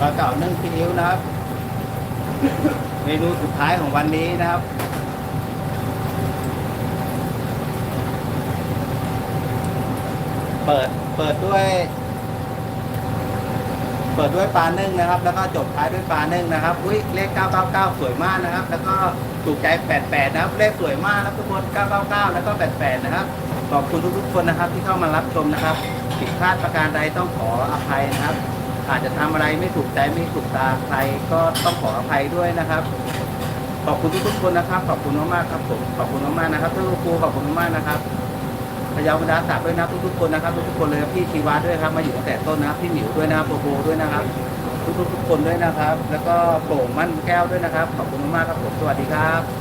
ปลาเก่านึ่งซีอิ๊วนะครับ เมนูสุดท้ายของวันนี้นะครับเปิดเปิดด้วย เปิดด้วยปลานึ่งนะครับ แล้วก็จบท้ายด้วยปลานึ่งนะครับอุ้ยเลข 999 สวยมากนะครับ แล้วก็ถูกใจ 88 นะครับ เลขสวยมากนะครับทุกคน 999 แล้วก็ 88 นะครับ ขอบคุณทุกๆคนนะครับที่เข้ามารับชมนะครับ ผิดพลาดประการใดต้องขออภัยนะครับ อาจจะทำอะไรไม่ถูกใจไม่ถูกตาใครก็ต้องขออภัยด้วยนะครับ ขอบคุณทุกๆคนนะครับ ขอบคุณมากๆครับผมขอบคุณมากๆนะครับท่านครูขอบคุณมากๆนะครับพยาวบรรดาศักดิ์ด้วยนะทุกๆคนนะครับทุกๆคนเลยพี่ชีวาด้วยครับ มาอยู่ตั้งแต่ต้นนะพี่หมิวด้วยนะครับโบโบด้วยนะครับ ทุกๆทุกคนด้วยนะครับ แล้วก็โปร่งมั่นแก้วด้วยนะครับ ขอบคุณมากๆครับผมสวัสดีครับ